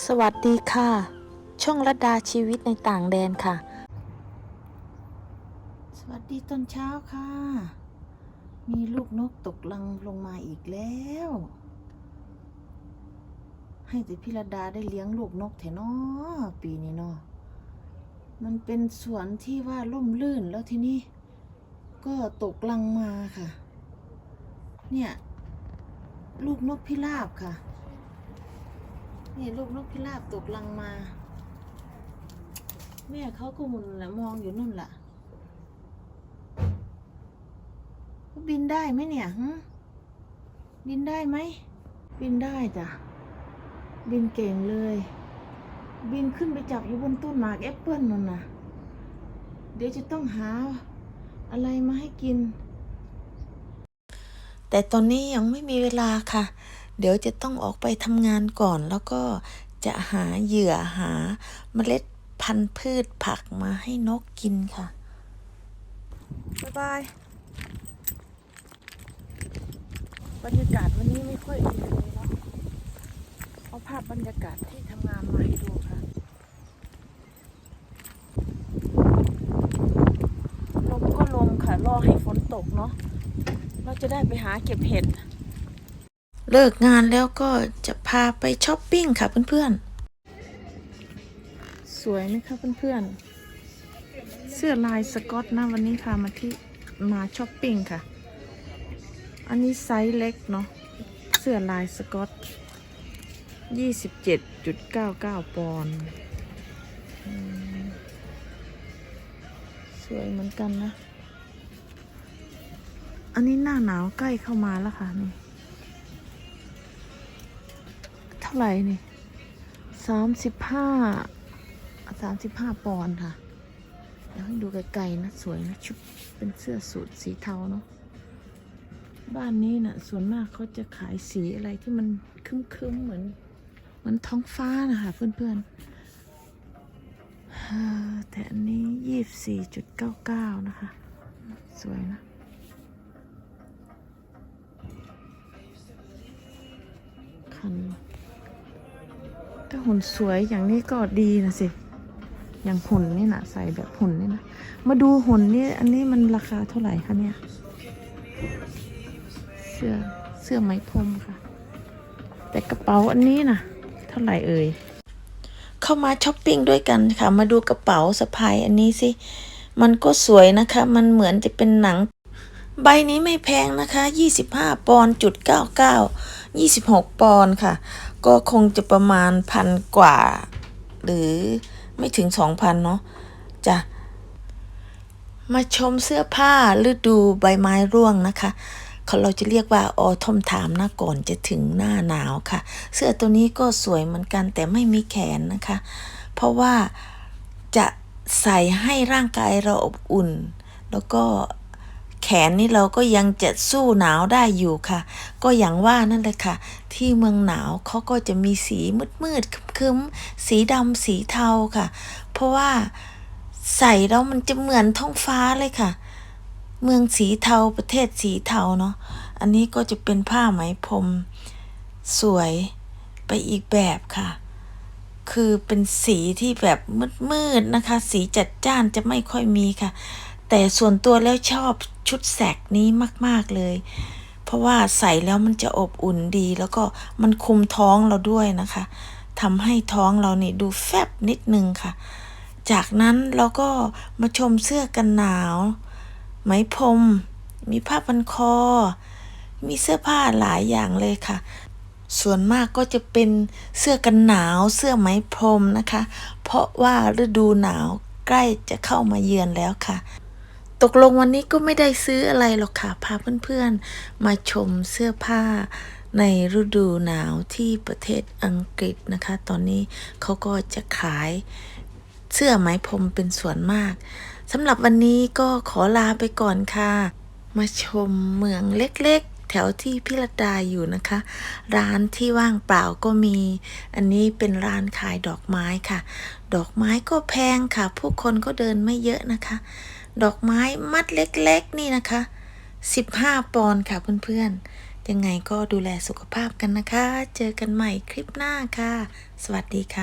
สวัสดีค่ะ ช่องระดาชีวิตในต่างแดนค่ะ สวัสดีตอนเช้าค่ะ มีลูกนกตกลังลงมาอีกแล้ว ให้แต่พิรดาได้เลี้ยงลูกนกแถนอปีนี้เนาะมันเป็นสวนที่ว่าล่มลื่นแล้วทีนี้ก็ตกลังมาค่ะ เนี่ย ลูกนกพิราบค่ะ นี่ลูกนกพิราบตกลังมา แม่เขาก็หมุนแหละมองอยู่นู่นแหละบินได้ไหมเนี่ยบินได้ไหม บินได้จ้ะ บินเก่งเลย บินขึ้นไปจับอยู่บนต้นหมากแอปเปิลนั่นน่ะเดี๋ยวจะต้องหาอะไรมาให้กิน แต่ตอนนี้ยังไม่มีเวลาค่ะ เดี๋ยวจะต้องออกไปทำงานก่อน แล้วก็จะหาเหยื่อหาเมล็ดพันธุ์พืชผักมาให้นกกินค่ะ บ๊ายบาย บรรยากาศวันนี้ไม่ค่อยดีเลยเนาะเอาภาพบรรยากาศที่ทำงานมาให้ดูค่ะลมก็ลมค่ะ รอให้ฝนตกเนาะ เราจะได้ไปหาเก็บเห็ด เลิกงานแล้วก็จะพาไปช้อปปิ้งค่ะเพื่อนๆ สวยไหมคะเพื่อนๆ เสื้อลายสกอตนะวันนี้พามาที่มาช้อปปิ้งค่ะ อันนี้ไซส์เล็กเนาะ เสื้อลายสกอต 27.99 ปอนด์อืมสวยเหมือนกันนะ อันนี้หน้าหนาวใกล้เข้ามาแล้วค่ะนี่ ท่าไหร่นี่สามสิบห้าสามสิบห้าปอนด์ค่ะเดี๋ยวให้ดูไกลๆนะ สวยนะ ชุดเป็นเสื้อสูทสีเทาเนาะบ้านนี้นะ่ะ ส่วนมากเขาจะขายสีอะไรที่มันคึ้มๆเหมือน เหมือนท้องฟ้านะคะเพื่อนๆแต่อันนี้ยี่สิบสี่จุดเก้าเก้านะคะ สวยนะคัน ถ้าหุ่นสวยอย่างนี้ก็ดีนะสิ อย่างหุ่นนี่นะใส่แบบหุ่นนี่นะ มาดูหุ่นนี่อันนี้มันราคาเท่าไหร่คะเนี่ย เสื้อเสื้อไหมพรมค่ะ แต่กระเป๋าอันนี้นะเท่าไหร่เอ่ย เข้ามาช้อปปิ้งด้วยกันค่ะ มาดูกระเป๋าสะพายอันนี้สิ มันก็สวยนะคะ มันเหมือนจะเป็นหนังใบนี้ไม่แพงนะคะ 25 ปอนด์จุด99 26 ปอนด์ค่ะ ก็คงจะประมาณพันกว่า หรือไม่ถึง2,000เนาะจะมาชมเสื้อผ้าฤดูใบไม้ร่วงนะคะเขาเราจะเรียกว่าออทอมถามหนะก่อนจะถึงหน้าหนาวค่ะ เสื้อตัวนี้ก็สวยเหมือนกันแต่ไม่มีแขนนะคะ เพราะว่าจะใส่ให้ร่างกายเราอบอุ่น แล้วก็ นนี่เราก็ยังจะสู้หนาวได้อยู่ค่ะ ก็อย่างว่านั่นแหละค่ะ ที่เมืองหนาวเขาก็จะมีสีมืดๆคึ้มๆสีดำสีเทาค่ะ เพราะว่าใส่แล้วมันจะเหมือนท้องฟ้าเลยค่ะ เมืองสีเทาประเทศสีเทาเนาะอันนี้ก็จะเป็นผ้าไหมพรมสวยไปอีกแบบค่ะ คือเป็นสีที่แบบมืดๆนะคะ สีจัดจ้านจะไม่ค่อยมีค่ะ แต่ส่วนตัวแล้วชอบชุดแสกนี้มาก ๆ เลย เพราะว่าใส่แล้วมันจะอบอุ่นดี แล้วก็มันคุมท้องเราด้วยนะคะทำให้ท้องเรานี่ดูแฟบนิดนึงค่ะ จากนั้นเราก็มาชมเสื้อกันหนาว ไหมพรม มีผ้าพันคอ มีเสื้อผ้าหลายอย่างเลยค่ะส่วนมากก็จะเป็นเสื้อกันหนาวเสื้อไหมพรมนะคะ เพราะว่าฤดูหนาวใกล้จะเข้ามาเยือนแล้วค่ะ ตกลงวันนี้ก็ไม่ได้ซื้ออะไรหรอกค่ะ พาเพื่อนๆ มาชมเสื้อผ้าในฤดูหนาวที่ประเทศอังกฤษนะคะ ตอนนี้เขาก็จะขายเสื้อไหมพรมเป็นส่วนมากสำหรับวันนี้ก็ขอลาไปก่อนค่ะ มาชมเมืองเล็กๆ แถวที่พิรดาอยู่นะคะ ร้านที่ว่างเปล่าก็มี อันนี้เป็นร้านขายดอกไม้ค่ะ ดอกไม้ก็แพงค่ะ ผู้คนก็เดินไม่เยอะนะคะ ดอกไม้มัดเล็กๆ นี่นะคะ 15 ปอนด์ค่ะเพื่อนๆ ยังไงก็ดูแลสุขภาพกันนะคะ เจอกันใหม่คลิปหน้าค่ะ สวัสดีค่ะ